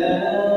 Yeah.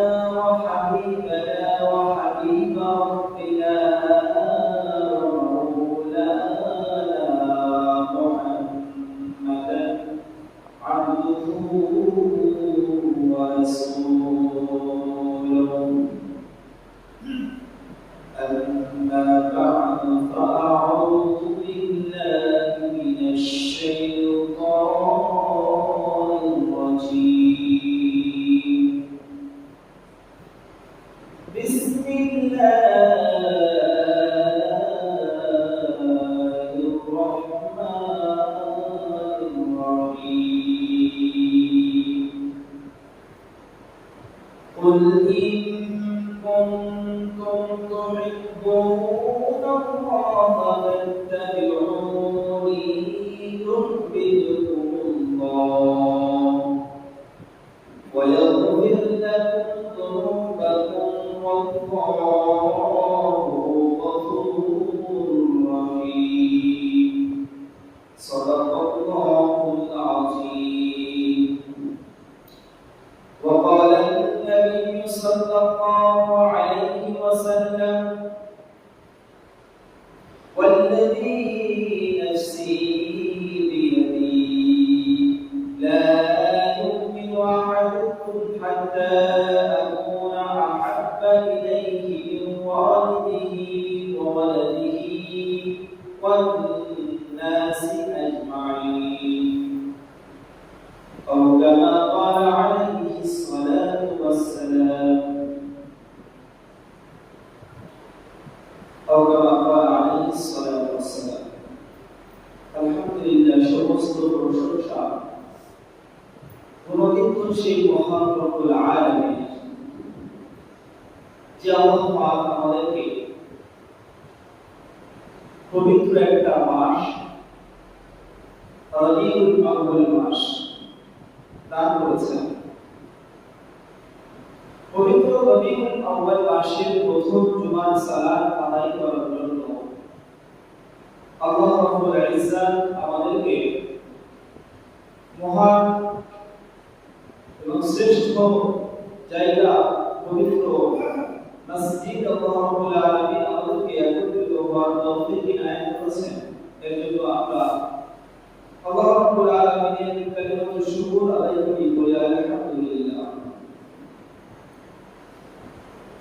أو كما قال عليه الصلاة والسلام. الحمد لله شو مصدر وشو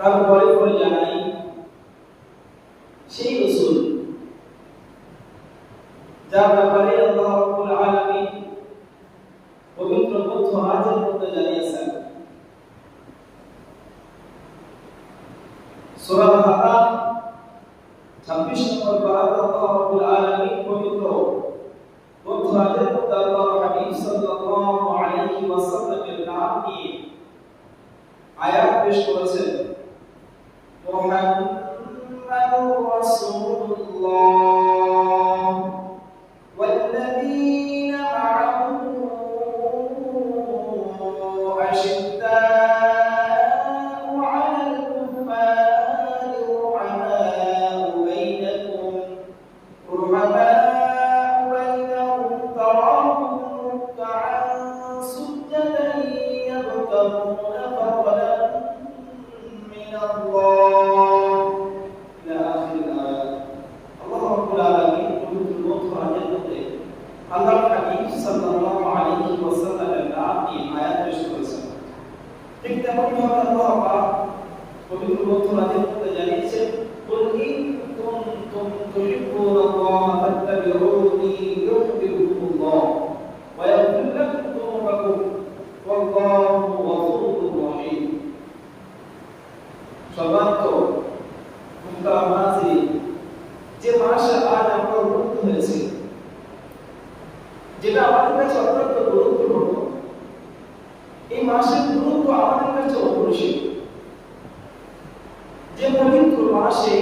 তারপরে বলে জানাই conoce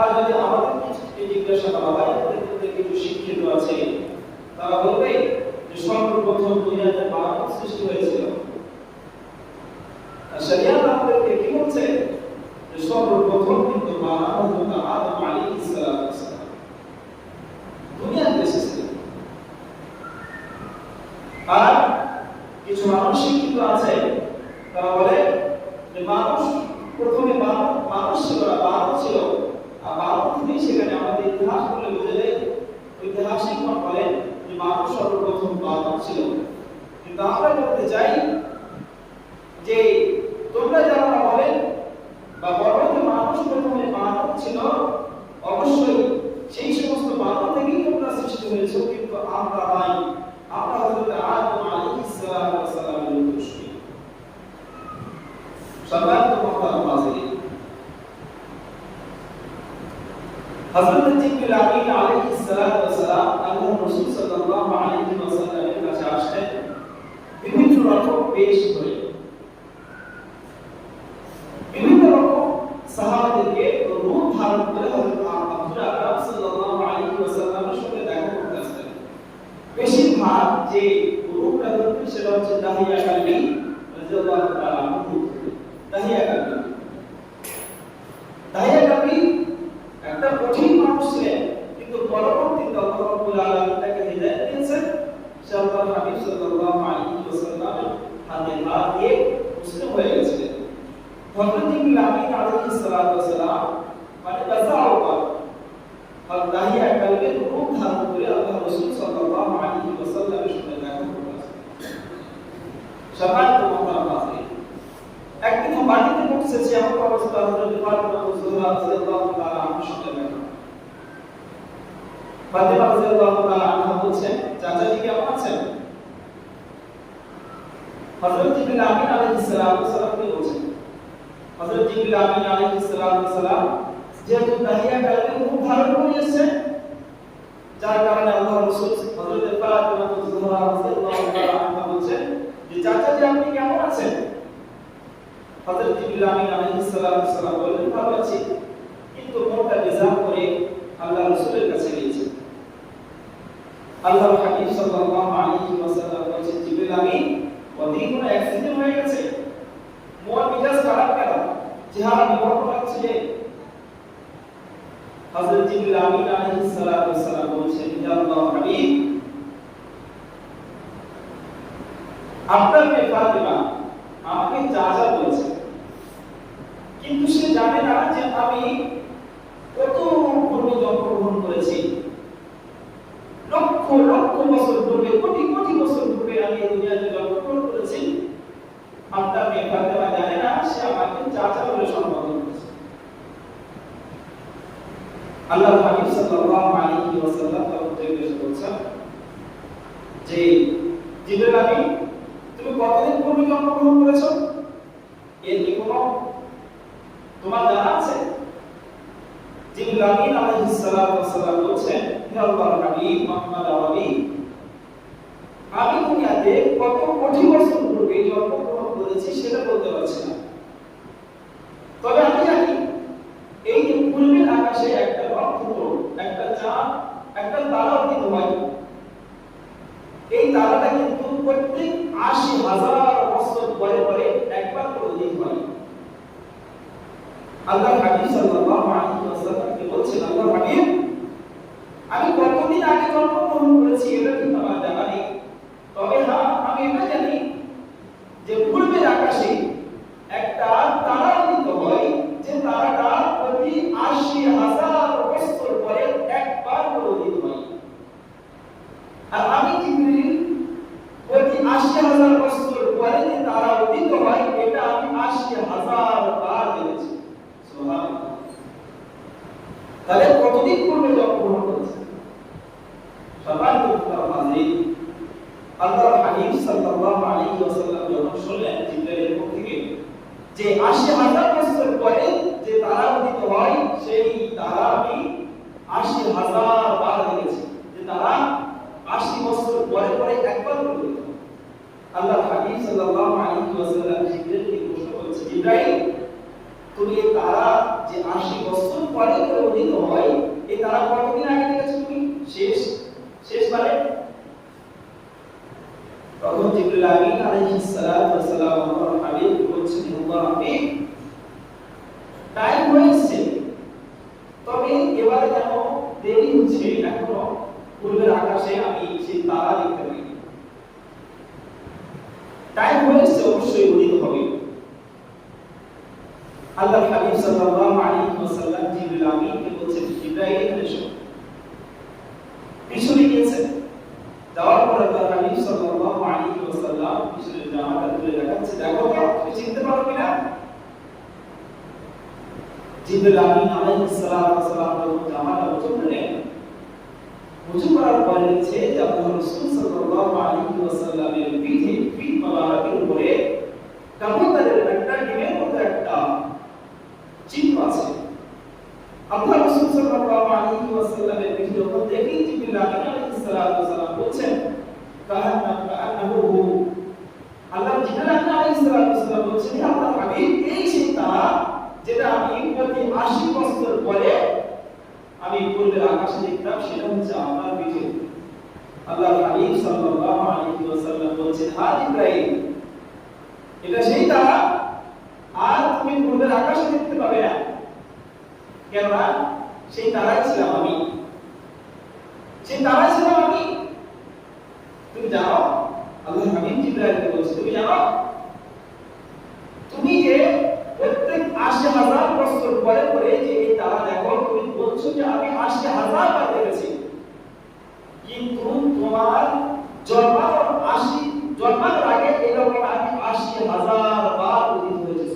আর যদি আমাদের কিছু জিজ্ঞাসা করা হয় মধ্যে কিছু শিক্ষিত আছে, তারা বলবে যে সর্বপ্রথম দুনিয়াতে মানব সৃষ্টি হয়েছিল। শরিয়াত আমাদেরকে কি বলছে যে সর্বপ্রথম কিন্তু মানব হযরত আদম আলাইহিস সালাতু ওয়াসালাম দুনিয়াতে এসেছিলেন আর কিছু মানুষ শিক্ষিত আছে তারা বলে যে মানুষ প্রথমে মানব মানুষ ছিল না মানব ছিল আর মানব থেকেই সেখানে আমাদের ইতিহাস বলে বোঝা যায় ঐতিহাসিক মত বলেন যে মানুষ সর্বপ্রথম মানব ছিল কিন্তু আমরা বলতে চাই যে তোমরা যারা বলেন বা বলো যে মানুষ প্রথমে মানব ছিল অবশ্যই সেই সমস্ত মানব থেকেই তোমরা সৃষ্টি হয়েছে কিন্তু আমরা নাই আমরা হযরত আদম আলাইহিস সালাতু ওয়াস সালামের উত্তরসূরি সম্মানিত মুহতারাম হাজিরিন হযরত জিবরিল আমিন আলাইহিস সালাতু ওয়াস সালাম আল্লাহর রাসূল সাল্লাল্লাহু আলাইহি ওয়াসাল্লামের কাছে আসেন বিভিন্ন রকম পেশ করে বিভিন্ন রকম সাহাবাদেরকে রূপ ধারণ করে হযরত আব্দুল আকরাম সাল্লাল্লাহু আলাইহি ওয়াসাল্লামের সঙ্গে দেখা করতে আসতেন বেশিরভাগ যে রূপটা ধরতেন সেটা হচ্ছে দাহিয়া কালবি রাদিয়াল্লাহু তাআলা আনহু দাহিয়া কালবি দাহিয়া কালবি একটা কঠিন মানুষ ছিলেন কিন্তু পরবর্তীতে আল্লাহ রাব্বুল আলামিন তাকে হিদায়াত দিয়েছেন সে আল্লাহর হাবিব সাল্লাল্লাহু আলাইহি ওয়াসাল্লামের হাতে হাত দিয়ে মুসলিম হয়ে গেছিলেন হযরত ইবনে আমিন আলাইহিস সালাতু ওয়াসালাম মানে তাসাউবা আর দাহিয়া কালবের রূপ ধারণ করে আল্লাহ রাসূল সাল্লাল্লাহু আলাইহি ওয়াসাল্লামের সঙ্গে দেখা করেছেন সম্মানিত মুহতারাম হাজিরিন একদিন বাড়িতে পৌঁছেছে এমন অবস্থা হযরত ফাতিমা রাদিয়াল্লাহু তাআলা আনহার সঙ্গে দেখা ফাতিমা রাদিয়াল্লাহু তাআলা আনহা বলছেন চাচাজি কেমন আছেন? হযরত জিবরিল আমিন আলাইহিস সালাম সালামকে বলছেন, হযরত জিবরিল আমিন আলাইহিস সালাম সালাম যেহেতু তাহিয়া কালমে রূপ ধারণ করে এসেছেন যার কারণে আল্লাহ রাসূল হযরত ফাতিমা রাদিয়াল্লাহু আনহা বলছেন যে চাচাজি, আপনি কেমন আছেন? হযরত জিবরিল আমিন আলাইহিস সালাম সালাম বললেন, ভালো আছি। কিন্তু মনটা বেজার করে আল্লাহ রাসূলের কাছে গিয়েছে। আল্লাহর হাবিব সাল্লাল্লাহু আলাইহি ওয়াসাল্লাম বলেছেন, জিবরিল আমিন ওদিকে কোনো অ্যাক্সিডেন্ট হয়ে গেছে। মন মেজাজ খারাপ কেন? চেহারা বিবর্ণ লাগছে যে হযরত জিবরিল আমিন আলাইহিস ওয়াসসালাম বলেছেন, ইয়া আল্লাহর হাবিব আপনার মেয়ে ফাতিমা যা যা বলেছে, কিন্তু সে জানে না যে আমি কত পূর্বে জন্মগ্রহণ করেছি। লক্ষ লক্ষ বছর পূর্বে, কোটি কোটি বছর পূর্বে আমি এই দুনিয়াতে জন্মগ্রহণ করেছি আপনার মেয়ে ফাতেমা জানে না সে আমাকে চাচা বলে সম্বোধন করেছে আল্লাহ হাবিব সাল্লাল্লাহু আলাইহি ওয়াসাল্লাম তখন জিজ্ঞেস করছেন যে জিবরিল আমিন তুমি কতদিন পূর্বে জন্মগ্রহণ করেছ? এর কি কোনো তোমার জানা আছে? জিবরিল আমিন আলাইহিস সালাতু ওয়াস বলছেন, হে আল্লাহর হাবিব, মুহাম্মদ আলী আমি দুনিয়াতে কত কোটি বছর পূর্বে জন্মগ্রহণ করেছি সেটা বলতে পারছি না। তবে আমি জানি, এই পূর্বের আকাশে একটা নক্ষত্র একটা চাঁদ একটা তারা উদিত হয় এই তারাটা কিন্তু প্রত্যেক আশি হাজার বছর পরে পরে একবার করে হয়। আল্লাহ হাবিব সাল্লাল্লাহু আলাইহি ওয়াসাল্লামকে বলছেন আল্লাহ হাবিব, আমি কতদিন আগে জন্মগ্রহণ করেছি এটা কিন্তু আমার জানা নেই। তবে হ্যাঁ আমি এটা জানি যে পূর্বের আকাশে একটা তারা উদিত হয় যে তারাটা প্রতি আশি হাজার বছর পরে একবার করে উদিত হয় আর আমি জিবরিল প্রতি আশি হাজার বছর পরে যে তারা উদিত হয় এটা আমি আশি হাজার বার দেখেছি সুবহানাল্লাহ তাহলে কতদিন পূর্বে জন্মগ্রহণ করেছে সবাই তো হাজির আল্লাহর হাবিব সাল্লাল্লাহু আলাইহি ওয়াসাল্লাম যখন শুনলেন জিবরাইলের মুখ থেকে যে 80000 বছর পরে যে তারা উদিত হয় সেই তারা আমি 80000 বার দেখেছি যে তারা 80 বছর পরে পরে একবার উদিত হয় আল্লাহর হাবিব সাল্লাল্লাহু আলাইহি ওয়াসাল্লাম জিবরাইলকে প্রশ্ন করছে জিবরাইল তুমি এই তারা যে 80 বছর পরে পরে উদিত হয় এই তারা কতদিন আগে দেখেছ তুমি শেষ শেষ বারে তখন জিবরিল আমিন আলাইহিস সালাতু ওয়াস সালাম আল্লাহর হাবিব বলছেন আল্লাহর হাবিব টাইম হয়েছে তবে এবারে যেন দেরি হচ্ছে এখনও পূর্বের আকাশে আমি সেই তারা দেখতে পাই টাইম হয়েছে অবশ্যই উদিত হবে। আল্লাহর হাবিব সাল্লাল্লাহু আলাইহি ওয়াসাল্লাম জিবরিল আমিনকে বলছেন জিবরাইল এখানে এসো। পিছনে গিয়েছেন। যাওয়ার পর আল্লাহ হাবিব সাল্লাল্লাহু আলাইহি ওয়াসাল্লাম পিছনের জামাটা তুলে দেখাচ্ছে, দেখো তুমি চিনতে পারো কিনা? জিবরিল আমিন আলাইহিস সালাতু ওয়াস সালাম জামাটা উঁচু করলেন উঁচু পরে দেখছে যে আল্লাহ রাসূল সাল্লাল্লাহু আলাইহি ওয়াসাল্লামের পিঠে পিঠ মোবারকের উপরে কাবুতরের একটা ডিমের মতো একটা চিহ্ন আছে আল্লাহ রাসূল সাল্লাল্লাহু আলাইহি ওয়াসাল্লামের পিঠে যখন দেখি জিবরিল আমিন আলাইহিস সালাতু ওয়াস সালাম বলছেন আল্লাহ জিবরিল আমিন আলাইহিস সালাতু ওয়াস সালাম বলছেন, হে হাবিব এই সেই যেটা আমি প্রতি 80 বছর পরে আমি পূর্বের আকাশে দেখতাম, সেটা হচ্ছে আপনার পিঠে। আল্লাহর হাবিব সাল্লাল্লাহু আলাইহি ওয়াসাল্লাম বলছেন ইব্রাহিম এটা সেই তারা, আর তুমি পূর্বের আকাশে দেখতে পাবে কেননা সেই তারাই ছিলাম আমি। সেই তারাই ছিলাম আমি তুমি জানো, আল্লাহ হাবিব জিব্রাইলকে বলছে, তুমি জানো? তুমি যে প্রত্যেক আশি হাজার বছর পরে পরে যে এই তারা দেখো, তুমি বলছো যে আমি আশি হাজার বার দেখেছি। কিন্তু তোমার জন্মানোর আশি, জন্মানোর আগে এরকম আমি আশি হাজার বার উদিত হয়েছে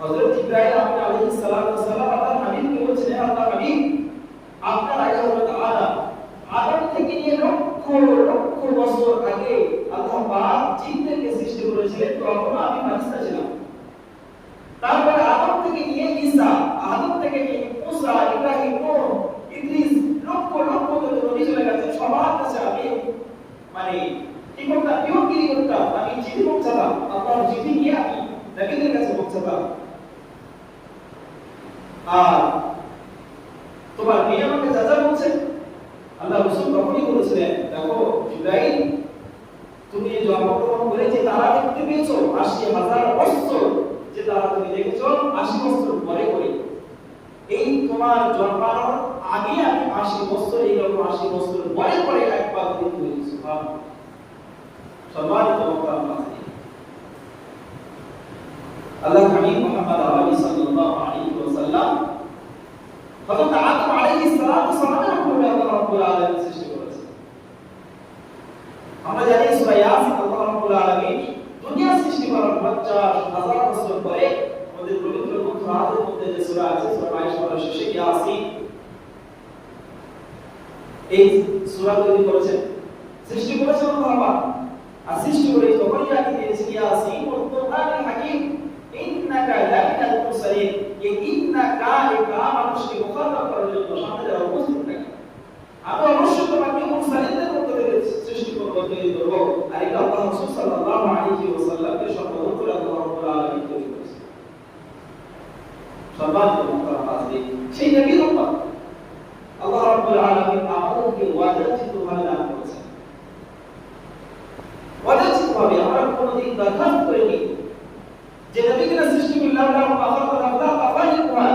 হযরত ইব্রাহিম আলাইহিস সালাম আল্লাহর হাবিবকে বলছেন হে আল্লাহর হাবিব, আপনার আগে হযরত আদম থেকে নিয়ে লক্ষ লক্ষ বছর আগে আল্লাহ পাক জিনদেরকে সৃষ্টি করেছিলেন তখন আমি ফারিস্তা ছিলাম। তারপরে আদম থেকে নিয়ে ঈসা, আদম থেকে নিয়ে মুসা, ইব্রাহিম, নূহ, ইদ্রিস, লক্ষ লক্ষ যত নবী চলে গেছে। সবার কাছে আমি মানে কি করতাম বিয়োগগিরি করতাম, আমি চিঠি পৌঁছাতাম আল্লাহর চিঠি নিয়ে আমি নবীদের কাছে পৌঁছাতাম। আর তোমার মেয়ে আমাকে যা যা বলছে আল্লাহ রসুল তখনই বলেছিলেন দেখো ইব্রাহিম তুমি জন্মগ্রহণ করে যে তারা দেখতে পেয়েছ আশি হাজার বছর যে তারা তুমি দেখেছ আশি বছর পরে করে এই তোমার জন্মানোর আগে আমি আশি বছর এইরকম আশি বছর পরে পরে একবার দেখতে পেয়েছি সম্মানিত মক্কার মাঝে আল্লাহ হাবিব মুহাম্মদ আলী সাল্লাল্লাহু আলাইহি ওয়াসাল্লাম হযরত আদম আলাইহিস সালাতু সালামের উপরে আল্লাহ রাব্বুল আলামিন সৃষ্টি করেছেন আমরা জানি সূরা ইয়াসিন আল্লাহ রাব্বুল আলামিন দুনিয়া সৃষ্টি করার 50 হাজার বছর পরে আমাদের পবিত্র গ্রন্থ আয়াতের মধ্যে যে সূরা আছে সূরা 22 সূরা শেষে ইয়াসিন এই সূরা তৈরি করেছেন। সৃষ্টি করেছেন আল্লাহ আর সৃষ্টি করে তখন ইয়াকে দিয়েছেন ইয়াসিন ওয়া কুরআনুল হাকীম, ইন্নাকা লামিনাল মুরসালিন। এই ইন্নাকা এই কা মানুষকে মুখাতাব করার জন্য সামনে যারা উপস্থিত থাকে আমি অবশ্যই তোমাকে মুরসালিনদের মধ্যে থেকে সৃষ্টি করব, তৈরি করব। আর এটা আল্লাহ রাসূল সাল্লাল্লাহু আলাইহি ওয়াসাল্লামকে সম্বোধন করে আল্লাহ রাব্বুল আলামিন তৈরি করেছেন। সম্মান মুখাতাব সেই নবীর উম্মত আল্লাহ রাব্বুল আলামিন আমাদেরকে ওয়াদাচিতভাবে দান করেছেন। আমরা কোনোদিন যে নবীকে সৃষ্টি করলাম লাহু মা খালাকা আখলাকা ফালিকুহা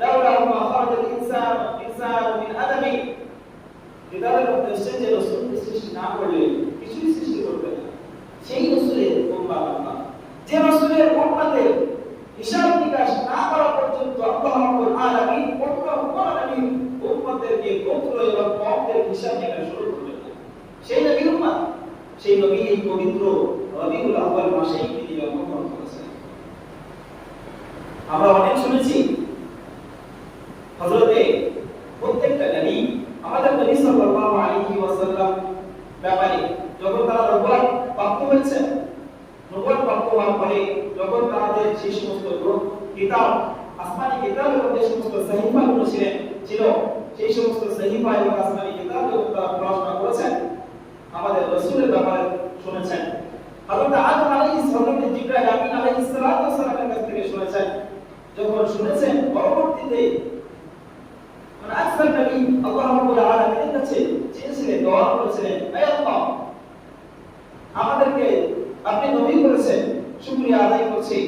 লাউলা মা খালাকা ইনসান ইনসান মিন আদামি কিতাবের মধ্যে এসেছে যে রসুলকে সৃষ্টি না করলে কিছুই সৃষ্টি করবে না সেই রসুলের উম্মাহ আমরা যে রসুলের উম্মাতের হিসাব নিকাশ না করা পর্যন্ত আল্লাহ রাব্বুল আলামিন অন্য কোন নবী উম্মতদেরকে গোত্র এবং কওমদের হিসাব নিকাশ শুরু করবেন না সেই নবীর উম্মত সেই নবী এই পবিত্র রবিউল আউয়াল মাসেই পৃথিবী আগমন করেছেন আমরা অনেক শুনেছি হযরতে প্রত্যেকটা নবী আমাদের নবী সাল্লাল্লাহু আলাইহি ওয়াসাল্লাম ব্যাপারে যখন তারা নবুয়ত প্রাপ্ত হয়েছে নবুয়ত প্রাপ্ত হওয়ার পরে যখন তাদের সেই সমস্ত গ্রন্থ কিতাব আসমানি কিতাবের মধ্যে সমস্ত সহিফাগুলো ছিলেন ছিল সেই সমস্ত সহিফা এবং আসমানি কিতাবগুলো তারা পড়াশোনা করেছেন আমাদের রাসূলের ব্যাপারে শুনেছেন। হযরত আদম আলাইহিস আমিন আলাইহিস সালামের কাছ থেকে শুনেছেন। যখন শুনেছেন, পরবর্তীতে মানে নবী আল্লাহ রাব্বুল আলামিনের কাছে চেয়েছিলেন দোয়া করেছিলেন, হে আল্লাহ, আমাদেরকে আপনি নবী করেছেন, শুকরিয়া আদায় করছি।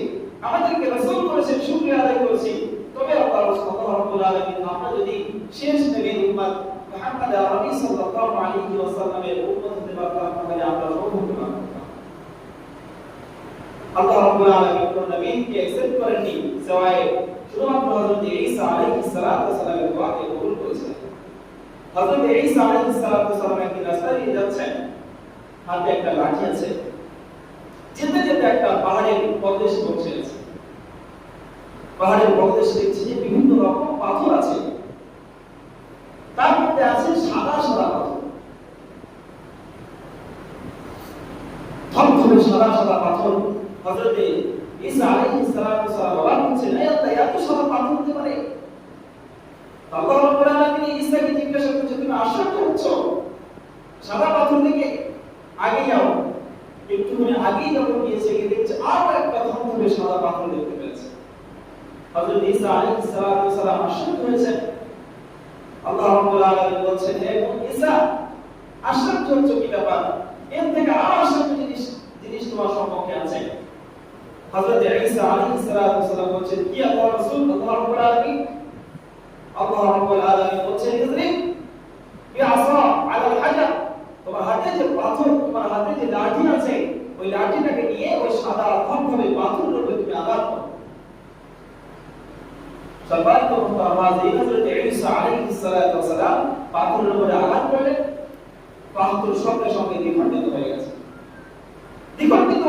আমাদেরকে রাসূল করেছেন, শুকরিয়া আদায় করছি। তবে আল্লাহ যদি শেষ নবীর উম্মত মুহাম্মদ আরবি সাল্লাল্লাহু আলাইহি ওয়াসাল্লামের উম্মত হতে পারতাম, তাহলে আমরা লাভ করতাম আল্লাহ রাব্বুল আলামিন কোন নবীকে অ্যাকসেপ্ট করেননি, সওয়ায়ে শুধুমাত্র হযরত ঈসা আলাইহিস সালাতু ওয়াসালামের দোয়াকে কবুল করেছেন। হযরত ঈসা আলাইহিস সালাতু ওয়াসালাম একদিন রাস্তা দিয়ে যাচ্ছেন, হাতে একটা লাঠি আছে, যেতে যেতে একটা পাহাড়ের প্রদেশ পৌঁছে গেছে। পাহাড়ের প্রদেশ দেখছি বিভিন্ন রকম পাথর আছে তার মধ্যে আছে সাদা সাদা পাথর ধবধবে সাদা পাথর। হযরতে ঈসা আলাইহিস সালাতু ওয়াসালাম অবাক হচ্ছেন এই আল্লাহ, এত সাদা পাথর হতে পারে আল্লাহ রাব্বুল আলামিন ঈসাকে জিজ্ঞাসা করছে, তুমি আশ্চর্য হচ্ছ? সাদা পাথর থেকে আগে যাও একটুখানি আগেই যখন গিয়েছে গিয়ে দেখছে, আরও একটা ধবধবে সাদা পাথর দেখতে পেয়েছে। হযরত ঈসা আলাইহিস ওয়াসালাম আশ্চর্য হয়েছেন। আল্লাহ রাব্বুল আলামিন বলছেন, হে ঈসা, আশ্চর্য হচ্ছ কি ব্যাপার? এর থেকে আরও আশ্চর্য জিনিস তোমার সম্মুখে আছে। হযরত ঈসা আলাইহিস সালাতু ওয়াসালাম বলছেন কি আল্লাহ রাসূল আল্লাহ রাব্বুল আলামিন আল্লাহ রাব্বুল আলামিন বলছেন ইদরিব বিআসা আলাল হাজার, তোমার হাতে যে পাথর, তোমার হাতে যে লাঠি আছে, ওই লাঠিটাকে নিয়ে ওই সাদা ধবধবে পাথরের উপরে তুমি আঘাত করো। সম্মানিত মুহতারাম হযরত ঈসা আলাইহিস সালাতু ওয়াসালাম পাথরের উপরে আঘাত করলেন পাথর সঙ্গে সঙ্গে দ্বিখণ্ডিত হয়ে গেছে।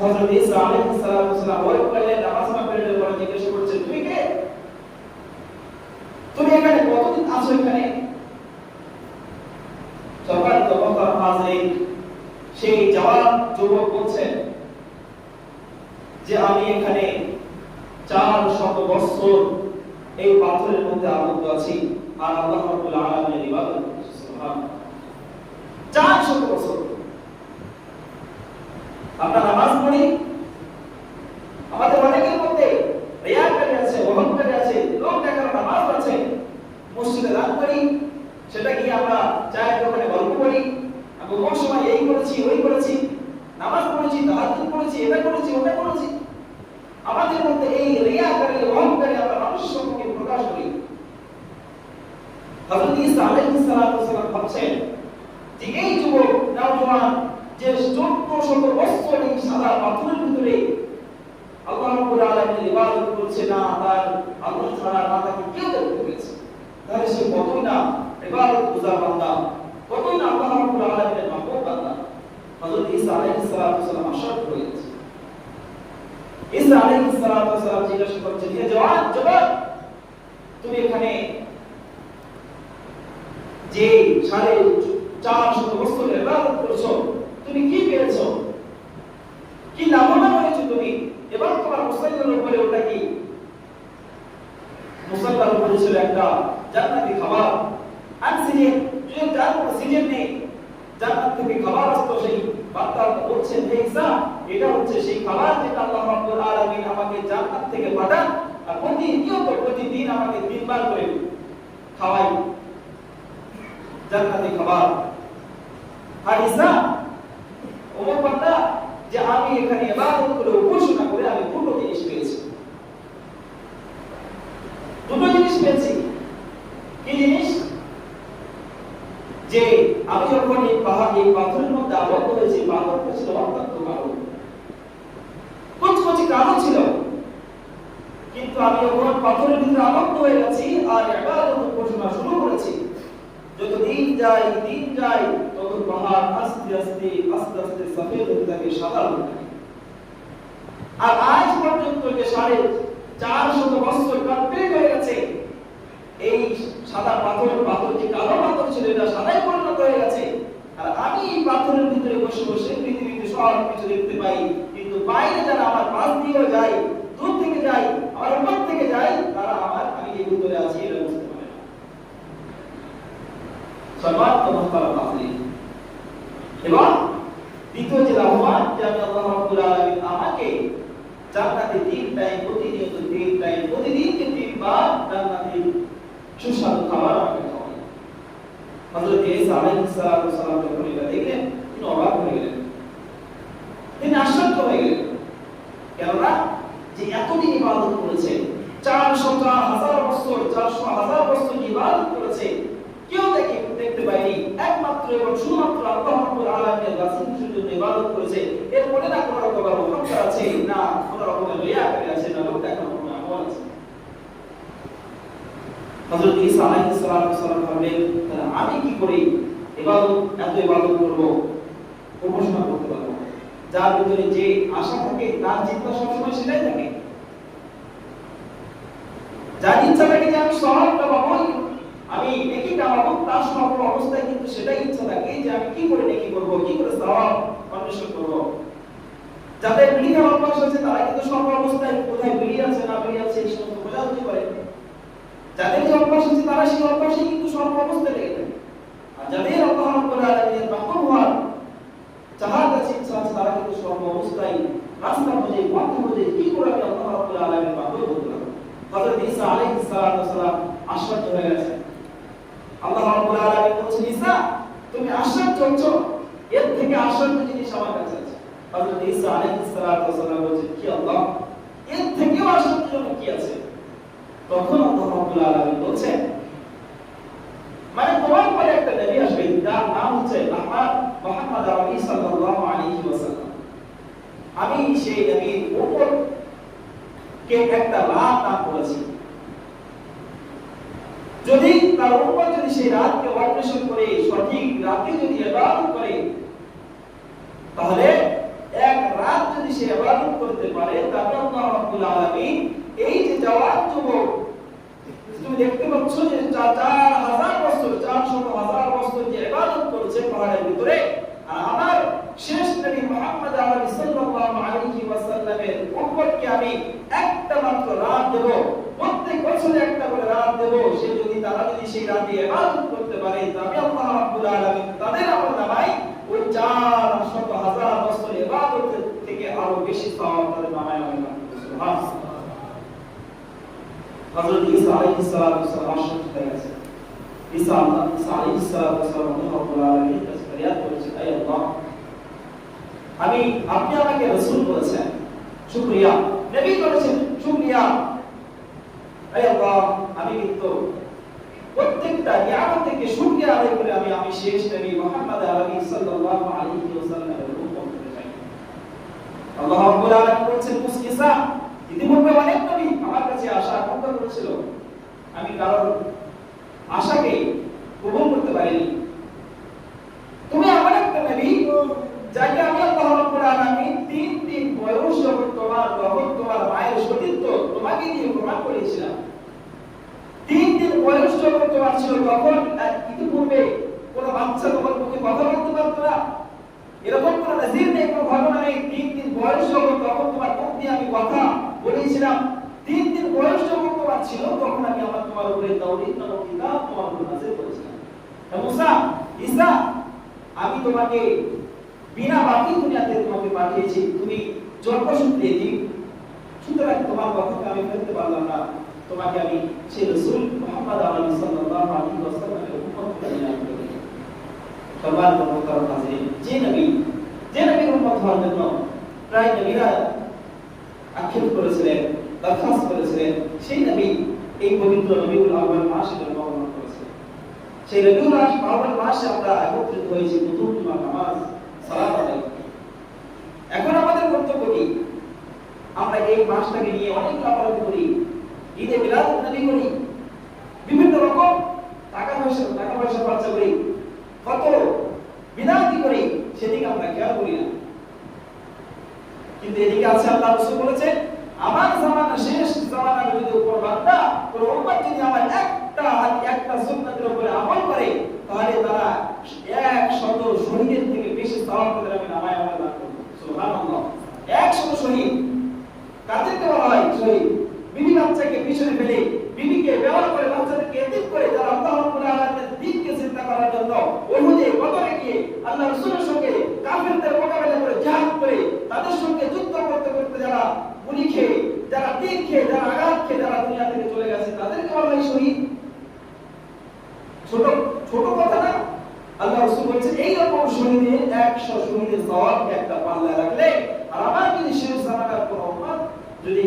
হযরত ঈসা আলাইহিস ওয়াসালাম ওই করলেন নামাজ না পড়ে পরে জিজ্ঞেস করছে তুমি কে? তুমি এখানে কতদিন আছো এখানে? সরকার তবকার হাজির সেই জওয়ান যুবক বলছেন যে, আমি এখানে চার শত বছর এই পাথরের মধ্যে আবদ্ধ আছি, আর আল্লাহ রাব্বুল আলামিনের ইবাদত চার শত বছর। আমরা নামাজ করি ইবাদত করছে না, তার ছাড়া কেউ দেখতে পেয়েছে? তাহলে সে কতই না ইবাদত বান্দা, কতই না আল্লাহ আলামিনের মাহবুব বান্দা? হযরত ঈসা আলাইহিস ওয়াসালাম আশাদ হয়েছে ঈসা আলাইহিস ওয়াসালাম জিজ্ঞাসা তুমি এখানে যে সাড়ে চার শত বছর ইবাদত করছ, তুমি কি পেয়েছ কি লাভবান হয়েছো তুমি এবং তোমার মুসলিমের উপরে ওটা কি মুসলমানের উপরে একটা জান্নাতি খাবার। আর সিজন যদি যার কোনো সিজন নেই, জান্নাত থেকে খাবার আসতো, সেই বার্তা বলছেন হে ঈসা, এটা হচ্ছে সেই খাবার যেটা আল্লাহ রাব্বুল আলামিন আমাকে জান্নাত থেকে পাঠান, আর প্রতিনিয়ত প্রতিদিন আমাকে তিনবার করে খাওয়াই জান্নাতি খাবার। আর ঈসা, ওমর বান্দা যে আমি এখানে ইবাদত করে উপাসনা করে আমি দুটো জিনিস পেয়েছি পেয়েছি কি জিনিস? যে আমি যখন এই পাহাড়, এই পাথরের মধ্যে আবদ্ধ হয়েছি পাথরটা ছিল অত্যন্ত কালো। কুচকুচি কালো ছিল। কিন্তু আমি যখন পাথরের ভিতরে আবদ্ধ হয়ে গেছি, আর ইবাদত উপাসনা শুরু করেছি যত দিন যায় দিন যায় তত পাহাড় আস্তে আস্তে আস্তে আস্তে সফেদ হতে থাকে, সাদা হতে থাকে। আর আজ পর্যন্ত যে সাড়ে চারশত বছর কমপ্লিট হয়ে গেছে এই সাদা পাথর পাথর যে কালো পাথর ছিল? এটা সাদাই পরিণত হয়ে গেছে। আর আমি এই পাথরের ভিতরে বসে বসে পৃথিবীতে সব কিছু দেখতে পাই। কিন্তু বাইরে যারা আমার পাশ দিয়েও যায়, দূর থেকে যায়, আমার উপর থেকে যায়, তারা আমার আমি যে ভিতরে আছি এটা বুঝতে পারে না। এবং দ্বিতীয় যে লাভবান যে আমি আল্লাহ রাব্বুল আলামিন আমাকে জান্নাতে তিন টাইম প্রতিনিয়ত তিন টাইম প্রতিদিনকে তিনবার জান্নাতে সুস্বাদু খাবার খাওয়াই হযরত ঈসা আলাইহিস সালাম যখন এটা দেখলেন, তিনি অবাক হয়ে গেলেন। তিনি আশ্চর্য হয়ে গেলেন। কেননা যে এতদিন ইবাদত করেছে চার হাজার বছর চারশো হাজার বছর ইবাদত করেছে, কেউ দেখে, দেখতে পায়নি। একমাত্র এবং শুধুমাত্র আল্লাহ রাব্বুল আলামিনের রাসূলের জন্য ইবাদত করেছে। এর মনে না কোনো রকমের অহংকার আছে। না, কোনো রকমের রিয়াকারি আছে না, লোক দেখানোর কোনো আমল আছে হযরত ঈসা আলাইহিস সালাতু সালাম ভাবলেন তাহলে আমি কি করে ইবাদত এত ইবাদত করব? উপাসনা করতে পারব যার ভিতরে যে আশা থাকে, তার চিন্তা সবসময় সেটাই থাকে। যার ইচ্ছা থাকে যে আমি সওয়াবটা পাবো আমি নেকি কামাবো তার সর্ব অবস্থায়, কিন্তু সেটাই ইচ্ছা থাকে যে আমি কি করে নেকি করব, কি করে সওয়াব অন্বেষণ করব। যাদের বিড়ি খাওয়ার অভ্যাস আছে, তারা কিন্তু সর্ব অবস্থায় কোথায় বিড়ি আছে, না বিড়ি আছে এই বোঝা হতে পারে যাদের যে অভ্যাস আছে তারা সেই অভ্যাসে কিন্তু সর্ব অবস্থায় লেগে থাকে আর যাদের আল্লাহ রাব্বুল আলামিনের মাহবুব হওয়ার চাহাত আছে ইচ্ছা আছে তারা কিন্তু সর্ব অবস্থায় রাস্তা বুঝে পথ বুঝে কি করে আমি আল্লাহ রাব্বুল আলামিনের মাহবুব হতে পারব? ঈসা আশ্চর্য হয়ে গেছে আল্লাহ রাব্বুল আলামিন বলছেন, ঈসা, তুমি আশ্চর্য এর থেকে আশ্চর্য জিনিস আমার কাছে আছে। হযরত ঈসা আলাইহিস সালাম বলছেন, কি আল্লাহ? এর থেকেও আশ্চর্যজনক কি আছে? তখন আল্লাহ আলামিন বলছেন মানে তোমার পরে একটা নবী আসবে, যার নাম হচ্ছে আরবি সাল্লাল্লাহু আলাইহি ওয়াসাল্লাম। আমি সেই নবীর উপর কে একটা রাত করেছি। যদি তার উপর যদি সেই রাতকে অন্বেষণ করে, সঠিক রাতে যদি ইবাদত করে, তাহলে এক রাত যদি সে ইবাদত করতে পারে তবে আল্লাহ রাব্বুল আলামিন এই যে জওয়ান যুবক তুমি দেখতে পাচ্ছ যে চার হাজার বছর চার শত হাজার বছর যে ইবাদত করছে পাহাড়ের ভিতরে, আর আমার শেষ নবী মুহাম্মদ আলাইহি সাল্লাল্লাহু আলাইহি ওয়াসাল্লামের উম্মতকে আমি একটা মাত্র রাত দেব, প্রত্যেক বছরে একটা করে রাত দেব। সে যদি তারা যদি সেই রাতে ইবাদত করতে পারে, তবে আল্লাহ রাব্বুল আলামিন তাদের আমল নামায় ওই চার শত হাজার বছর ইবাদত থেকে আরও বেশি সওয়াব তাদের নামায় আমি সুবহানাল্লাহ। হযরত ঈসা আলাইহিস ওয়াসালাম আশ্চর্য হয়ে গেছে ঈসা আল্লাহ, ঈসা আলাইহিস ওয়াসালাম আল্লাহ রাব্বুল আলামিনের কাছে ফরিয়াদ করেছেন আয় আল্লাহ, আমি, আপনি আমাকে রাসূল বলেছেন, শুকরিয়া, নবী করেছেন প্রত্যেকটা নিয়ামত থেকে শুকরিয়া আদায় করে আমি আমি শেষ নবী মুহাম্মদ আরবি সাল্লাল্লাহু আলাইহি ওয়াসাল্লামের উম্মত হতে চাই। আল্লাহ রাব্বুল আলামিন বলেছেন মুসকিসা ইতিমধ্যে অনেক নবী আমার কাছে আসা হচ্ছিল আমি কারোর আশাকে গ্রহণ করতে পারিনি। তুমি আমার একটা নবী যাকে আমি আল্লাহ রাব্বুল আলামিন তিন তিন বয়স যখন তোমার গ্রহণ তোমার মায়ের সতীর্থ তোমাকে দিয়ে প্রমাণ করেছিলাম তিন দিন বয়স যখন তোমার ছিল তখন ইতিপূর্বে কোনো বাচ্চা তোমার মুখে কথা বলতে পারতো না। উপরে তাওরীত নামক কিতাব তোমার নাযিল করেছিলাম হে মুসা ঈসা আমি তোমাকে বিনা বাকি দুনিয়াতে তোমাকে পাঠিয়েছি, তুমি জন্মসূত্রে জীব সুতরাং তোমার কথাকে আমি ফেলতে পারলাম না। তোমাকে আমি সেই রসুল মোহাম্মদ আলী সাল্লাল্লাহু আলাইহি ওয়াসাল্লামের উম্মত করে নিলাম। সবার মুহতারাম হাজিরিন যে নবী, যে নবীর উম্মত হওয়ার জন্য প্রায় নবীরা আক্ষেপ করেছিলেন, দরখাস্ত করেছিলেন, সেই নবী এই পবিত্র রবিউল আউয়াল মাসে জন্মগ্রহণ করেছিলেন সেই রবিউল আউয়াল মাসে আমরা একত্রিত হয়েছি নতুন নামাজ সালাত আদায় করতে। এখন আমাদের কর্তব্য কি? আমরা এই মাসটাকে নিয়ে অনেক লাভালাভ করি, ঈদে মিলাদ নবী করি, বিভিন্ন রকম টাকা পয়সা টাকা পয়সা খরচা করি, কত বিদাতি করি, সেদিকে আমরা খেয়াল করি না। কিন্তু এদিকে আছে আল্লাহ রাসূল বলেছে আমার জামানা শেষ জামানা যদি উপর বান্দা কোন উম্মত যদি আমার একটা একটা সুন্নাতের উপরে আমল করে তাহলে তারা এক শত শহীদের থেকে বেশি সওয়াব তাদের আমি নামায় আমল দান করব। সুবহানাল্লাহ। এক শত শহীদ কাদেরকে বলা হয় শহীদ বিবি বাচ্চাকে পিছনে ফেলে বিবিকে ব্যবহার করে বাচ্চাদেরকে এতিম করে যারা আল্লাহ রাব্বুল আলামিনের দিনকে চিন্তা করার জন্য ওহুদে বদরে গিয়ে আল্লাহ রাসূলের সঙ্গে কাফেরদের মোকাবেলা করে জিহাদ করে তাদের সঙ্গে যুদ্ধ করতে করতে যারা গুলি খেয়ে, যারা তীর খেয়ে, যারা আঘাত খেয়ে যারা দুনিয়া থেকে চলে গেছে, তাদেরকে বলা হয় শহীদ। ছোট ছোট আল্লাহ রাসূল বলেছেন এই রকম শহীদের 100 শহীদের সওয়াব একটা পাল্লা রাখলে আর আমার যদি শেষ জামানার কোন উম্মত যদি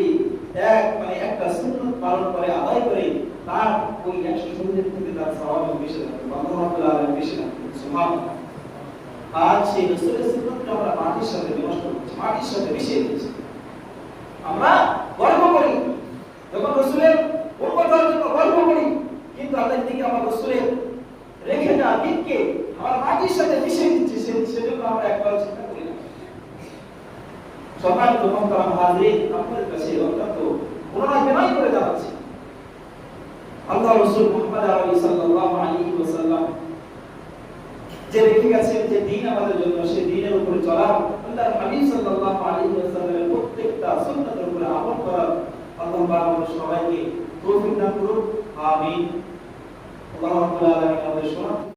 এক মানে একটা সুন্নাত পালন করে, আদায় করে, তার ওই 100 শহীদের থেকে তার সওয়াব বেশি থাকবে রাব্বুল আলামিন বেশি থাকবে সুবহানাল্লাহ। আজ সেই রাসূলের সুন্নাতটা আমরা মাটির সাথে বিনষ্ট করছি মাটির সাথে মিশিয়ে দিচ্ছি। আমরা গর্ব করি, যখন রাসূলের উম্মত জন্য গর্ব করি, কিন্তু আল্লাহ থেকে আমার রাসূলের রেখে দেওয়া দিনকে মাটির সাথে মিশিয়ে দিচ্ছি সেজন্য আমরা একবার চিন্তা করি সম্মানিত মহতারাম হাজির, আপনাদের কাছে অত্যন্ত পুনরায় বিনয় করে জানাচ্ছি। আল্লাহ রসুল মুহাম্মদ আলী সাল্লাল্লাহু আলাইহি ওয়াসাল্লাম যে রেখে গেছেন যে দিন আমাদের জন্য সেই দিনের উপরে চলা আল্লাহ হাবিব সাল্লাল্লাহু আলাইহি ওয়াসাল্লামের প্রত্যেকটা সুন্নাতের উপরে আমল করার আল্লাহ পাক আমাদের সবাইকে তৌফিক দান আমিন। আল্লাহ আমাদের শোনা